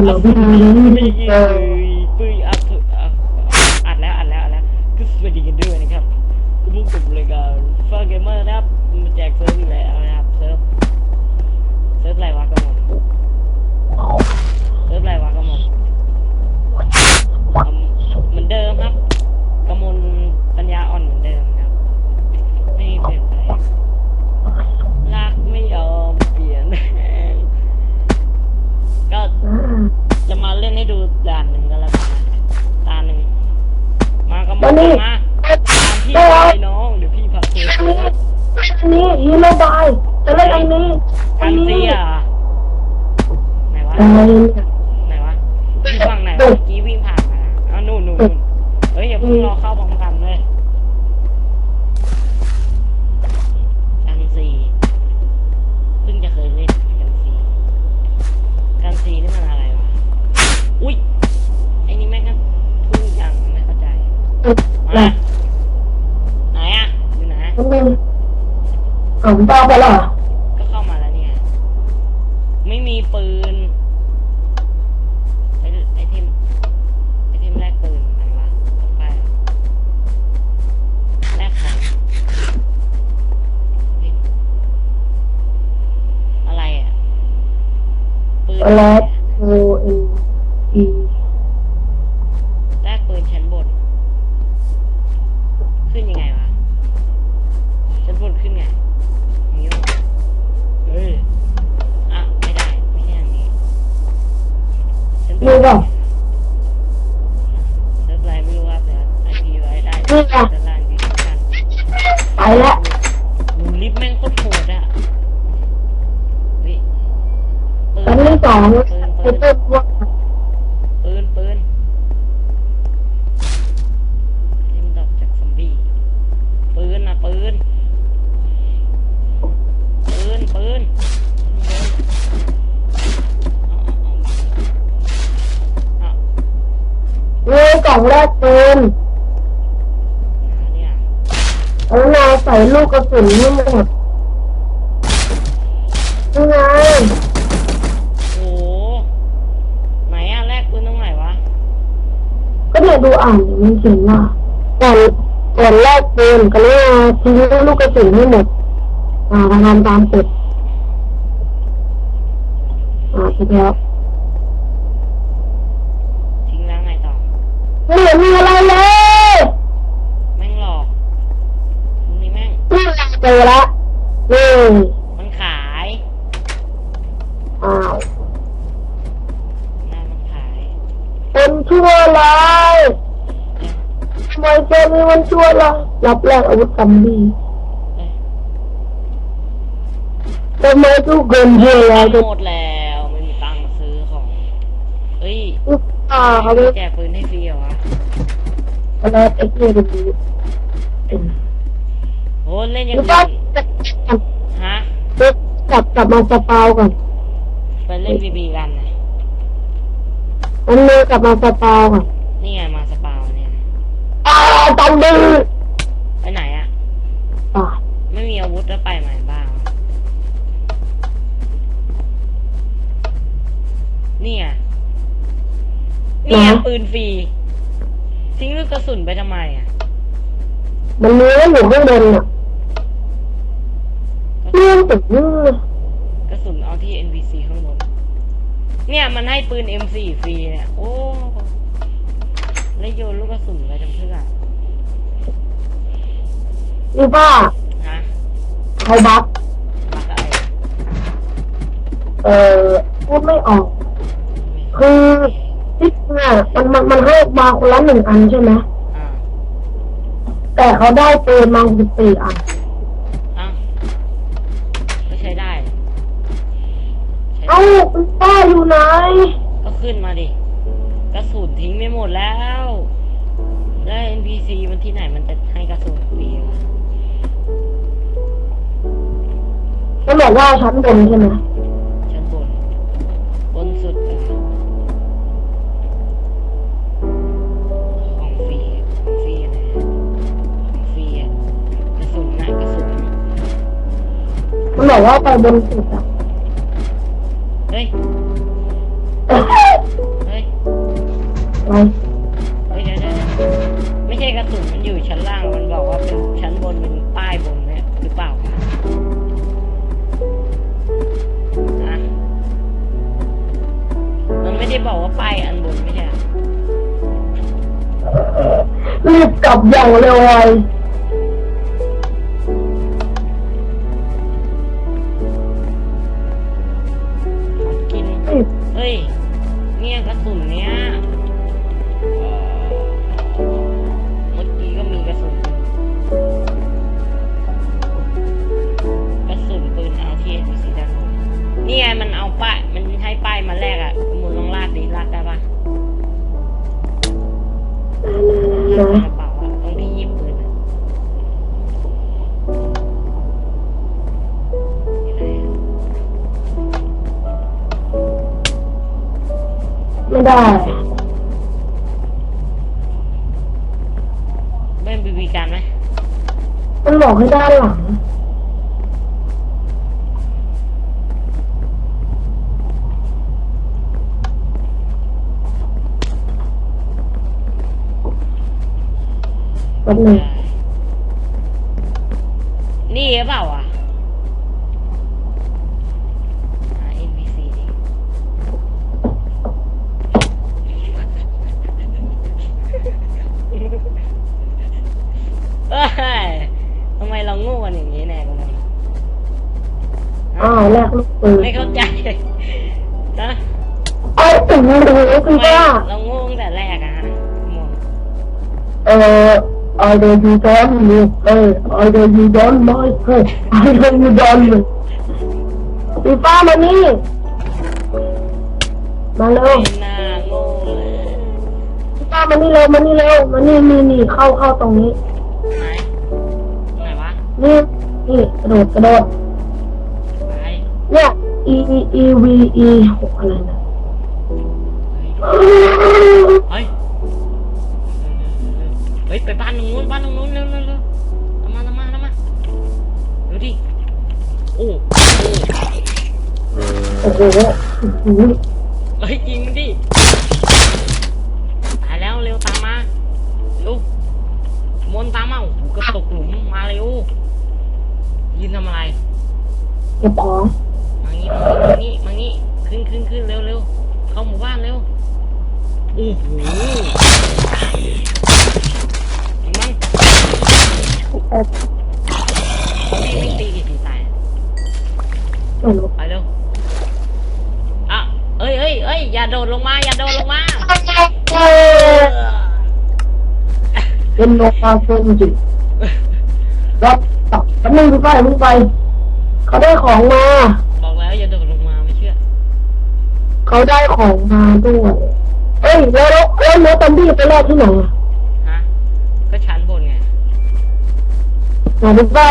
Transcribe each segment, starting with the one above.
คนเราไม่นี่ยิงเอปือยปืยอัดเถอะอะอัดแล้วอัดแล้วอัดแล้วก็สวัสดีกันด้วยนะครับมุกกับรายการฟาเกมเมอร์นะครับมาแจกเซิร์ฟอีกแล้วนะครับเซิร์ฟเซิร์ฟอะไรวะ เพิ่งรอเข้าพร้อมกันเลยกันซีเพิ่งจะเคยเล่นกันซีกันซีนี่มันอะไรวะ อุ้ยไอ้นี่แม่งก็ทุ่งยังไม่เข้าใจ มาไหนอะอยู่ไหนมันเป็นของตาไปเหรอก็เข้ามาแล้วเนี่ย ไม่มีปืน ไอไอเทมไอเทมแรกปืนไหนวะต้องไปอะแรกของเฮ้ยอะไรอะ ปืนอะไรโอเอ็นอีแรกปืนชั้นบน ขึ้นยังไงวะ ชั้นบนขึ้นไงนิ้วเฮ้ยอะ ไม่ได้ ไม่ใช่อันนี้ชั้นบนรู้ป่ะ เซิร์ฟอะไรไม่รู้ครับแต่ไอพีไว้ได้ นี่ไง สองปืนปปืนเติมว่าปืนปืนเล่นดอกจากซอมบี้ปืนนะปืนปืนปืนเออาเอาเอาเงยกล่องแรกปืนเอาเนี่ยแล้วนาใส่ลูกกระสุนให้หมดนี่ไง โอ้โหไหนอะแลกปืนตรงไหนวะ ก็เนี่ยดูอ่านดิมันเขียนว่าก่อนก่อนแรกปืนก็เลยทิ้งลูกกระสุนให้หมดอ่าทำงานตามกฎอ่าทีเดียวทิ้งแล้วไงต่อไม่เห็นมีอะไรเลยแม่งหลอกมึงนี่แม่งนี่ไงเจอละนี่มันขายอ้าว หน้ามันขาย เป็นชั่วร้ายทำ ไมเจอมีวันชั่วร้ายรับแรกอาวุธกัมบี้ทำไมทุกคนเยอะแล้วหมดแล้วไม่มีตังค์ซื้อของเอ้ยลูกตาเขาแจกปืนให้ฟรีเหรอวะอะไรเอ็กซ์เรย์ดูโอ้เล่นย่างลูกอื่ตานฮะกลับกลับมาสปาวก่อนไปเล่นบีบีกันนะมันมือกลับมาสปาวก่อนนี่ไงมา อ่าตันดื้อไปไหนอะอ่าไม่มีอาวุธแล้วไปไหนบ้างวะนี่ไงนี่ไงปืนฟรี ทิ้งลูกกระสุนไปทำไมอะ มันมีอยู่ข้างบนอะเรื่องติดนี่กระสุนเอาที่ NPC ข้างบน เนี่ยมันให้ปืน M4 ฟรีเนี่ย โอ้ แล้วโยนลูกกระสุนไปทำเพื่อ อีป้าฮะใครบัฟมาอะไรเอ่อพูดไม่ออก คือที่เนี่ยมันมันมันให้มาคนละหนึ่งอันใช่ไหมอ่าแต่เขาได้ปืนมาสิบสี่อันอ้าวก็ใช้ได้ใช้ได้เอ้าคุณป้าอยู่ไหนก็ขึ้นมาดิกระสุนทิ้งไม่หมดแล้ว แล้ว NPC มันที่ไหนมันจะให้กระสุนฟรีวะ เขาบอกว่าชั้นบนใช่ไหมชั้นบน บนสุดอะของฟรีอะของฟรีอะไรอะของฟรีอะกระสุนนะกระสุนมันบอกว่าไปบนสุดอะเฮ้ย ไป เฮ้ยเดี๋ยวเดี๋ยวเดี๋ยวไม่ใช่กระสุนมันอยู่ชั้นล่าง ไม่ได้บอกว่าไปอันบนไม่ใช่เหรอ รีบกลับอย่างเร็วเลย นกระเป๋าอะต้องพี่หยิบปืนอะอยู่ไหนอะไม่ได้ เล่นบีบีกันไหมมันบอกให้ด้านหลังแป๊บหนึงนี่หรือเปล่าอะหา NPC ดิเอ้ยทำไมเราโง่กันอย่างนี้แน่กันมันอ้าวแลกลูกปืนไม่เข้าใจนะไอ้ถึงหรือคุทำณไมป้าเราโง่ตั้งแต่แรกอะฮะมนเอ่อ I don't you done me เอ้ย I don't you done my เฮ้ย I don't you done me พี่ป้ามานี่ มาเร็วไม่น่าโง่เลยพี่ป้ามานี่เร็วมานี่เร็วมานี่นี่นี่เข้าเข้าตรงนี้ ไหนไหนวะนี่นี่กระโดดกระโดดไปเนี่ย E E V E หกอะไรนะ เฮ้ย เฮ้ยไปบ้านตรงนู้นบ้านตรงนู้นเร็วเร็วเร็วทำมาทำมาทำมาเร็วดิโอ้โอ้โอ้โหอื้อหือเฮ้ยยิงมันดิตายแล้วเร็วตามมาเร็วมนต์ตามมาโอ้โหกระตกหลุมมาเร็วยืนทำอะไรเก็บของมางี้มางี้มางี้ขึ้นขึ้นขึ้นเร็วเร็วเข้าหมู่บ้านเร็วโอ้โหยิงมัน เอ็ดไม่ไม่ตีกี่ทีตายไม่รู้ไปเร็วอะเอ้ยเอ้ยเอ้ยอย่าโดดลงมา อย่าโดดลงมาเป็นโนคาเฟนจิรับตับแป๊บนึงพี่ป้าอย่าเพิ่งไป เขาได้ของมา บอกแล้วอย่าโดดลงมาไม่เชื่อ เขาได้ของมาด้วย เอ้ยแล้วแล้วแล้วเนื้อตัมบี้ไปแลกที่ไหนอะ ก็ชั้นบนไง ไหนพี่ป้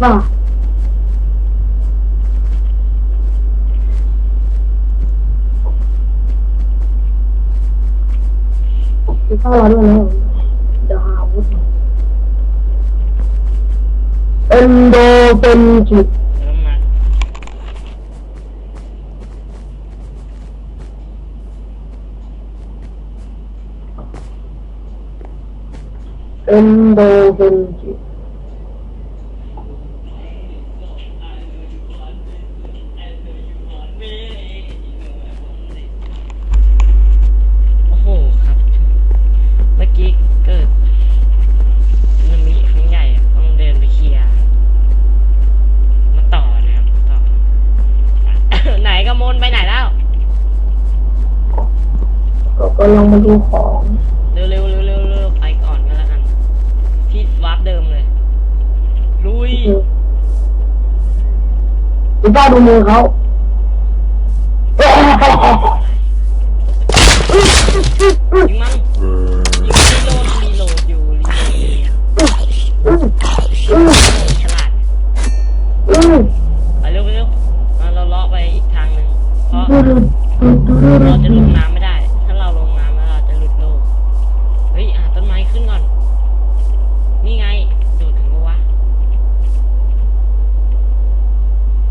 แป๊บนึงพี่ป้ ก็กำลังมาดูของเร็วเร็วเร็วเร็วเร็วไปก่อนก็แล้วกันที่วาร์ปเดิมเลย ลุยพี่ป้าดูมือเขายิงมันยิงมันรีโหลดรีโหลดอยู่รีโหลดอยู่เนี่ย อืมอืม ฉลาด อืม ไปเร็วไปเร็วมาเราเลาะไปอีกทางหนึ่งเพราะ ดูดูดูดูดู เราจะล ดู งน้ำไม่ได้ ถ้าเราลงน้ำแล้วเราจะหลุดโลก เฮ้ยหาต้นไม้ขึ้นก่อน นี่ไงโดดถึงปะวะ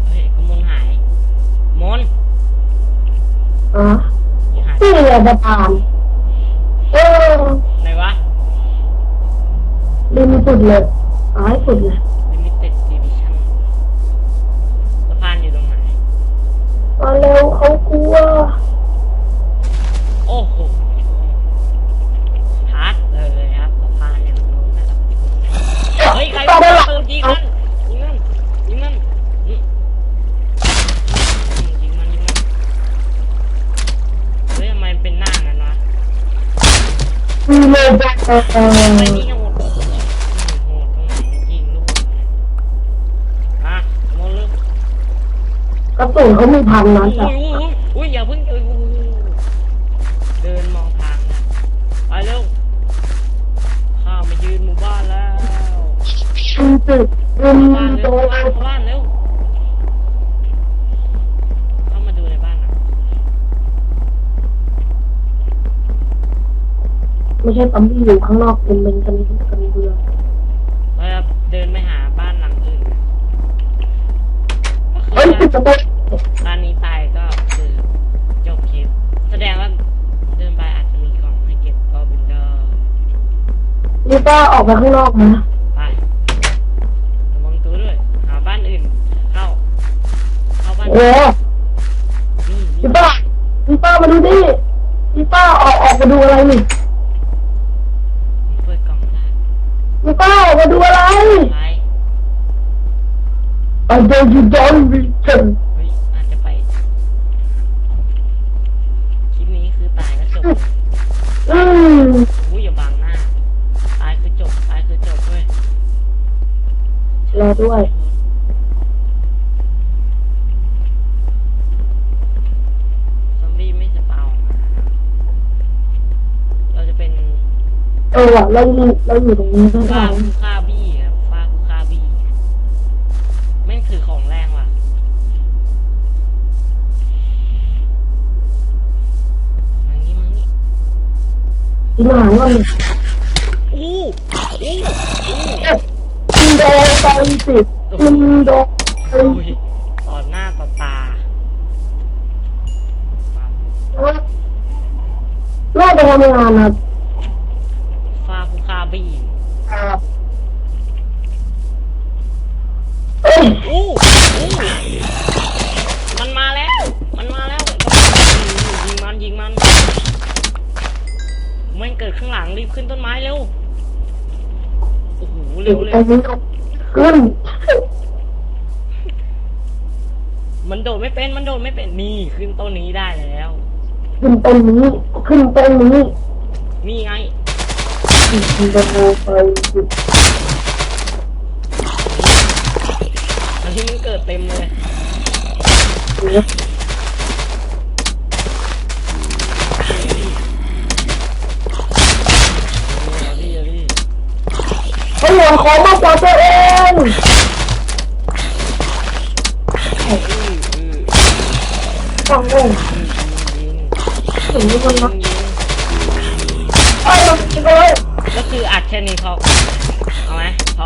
เฮ้ยกระมนหาย มน อะ อย่า หายนี่เลยประธานเออไหนวะริมสุดเลยหายสุดเลย Limited Division สะพานอยู่ตรงไหน มาเร็วเขากลัว โอ้โหฮาร์ดเลยครับสะพานอย่างนู้นนะครับ เฮ้ย ใคร ต่อ มา ได้หรอ ปืนยิงมันยิงมันยิงมันยิงยิงมันยิงมันเฮ้ยทำไมเป็นหน้างั้นวะ มี เลยแบบเออทำไมนี่โหดโหดตรงไหนยิงลูกอะโมลึกกระสุนเขามีพันนัอุ้ดยอะอุ้ยอุ้ยอุ้ยอย่าเพิ่งเดินเดินมองทางนะไปเร็วข้ามายืนหมู่บ้านแล้วริมสุดริมบ้านโดเร็วเข้าบ้านเข้าบ้านเร็วเข้ามาดูในบ้านนะ ไม่ ใช่ปั๊มที่อยู่ข้างนอกเป็นเป็นกันกันเบื่อเราจะเดินไปหาบ้านหลังอื่นนะก็เฮ้ยคืติอดประตูบ้านนี้ตายก็คือจบคลิป แสดงว่าเดินไปอาจจะมีกล่องให้เก็บก็บินเดอร์นี่ป้าออกไปข้างนอกนะไประวังตัวด้วย หาบ้านอื่น เข้า เข้าบ้านโอ้นี่นี่พี่ป้าพี่ป้ามาดูดิพี่ป้าออกออกมาดูอะไรนี่ เปิดกล่องได้ พี่ป้าออกมาดูอะไรอะไร I beg you don't return เฮ้ยอาจจะไป คลิปนี้คือตายก็จบเลยอืมอุ้ยอย่าบังหน้า ตายคือจบ ตายคือจบเว้ยรอด้วยซอมบี้ไม่สปาออกมาเราจะเป็น เออว่ะเราอยู่เราอยู่ตรงนี้ไม่ฟ้าได้คูคาบี้ครับฟ้าคูคาบี้แม่งคือของแรงว่ะมานี่มานี่กินอาหารก่อนดิอู้อู้อู้กินโดนไปสิกินโดนไปอุ้ยต่อหน้าต่อตาแม่ไปทำงานนะฟ้าคูคา บี้ครับเอ้ยอู้อู้มันมาแล้ว มันมาแล้วยิงมันยิงมันแม่งเกิดข้างหลังรีบขึ้นต้นไม้เร็วโอ้โหเดี๋เร็ยววเร็ตรวงนี้ขึ้นมันโดดไม่เป็นมันโดดไม่เป็นนี่ขึ้นต้นนี้ได้แล้ว ขึ้นตรงนี้ ขึ้นตรงนี้นี่ไง กินโดนไปสิอันที่มันเกิดเต็มเลยเดี๋ยวเอาดิเอาดิเขาหลวงของมากกว่าตัวเองอื้ออื้อฟังเลยยิงถึงนี้มันยินะงยิงเอ้ยมันกินไปเลย ก็คืออัดแค่นี้พอเอาไหมพอ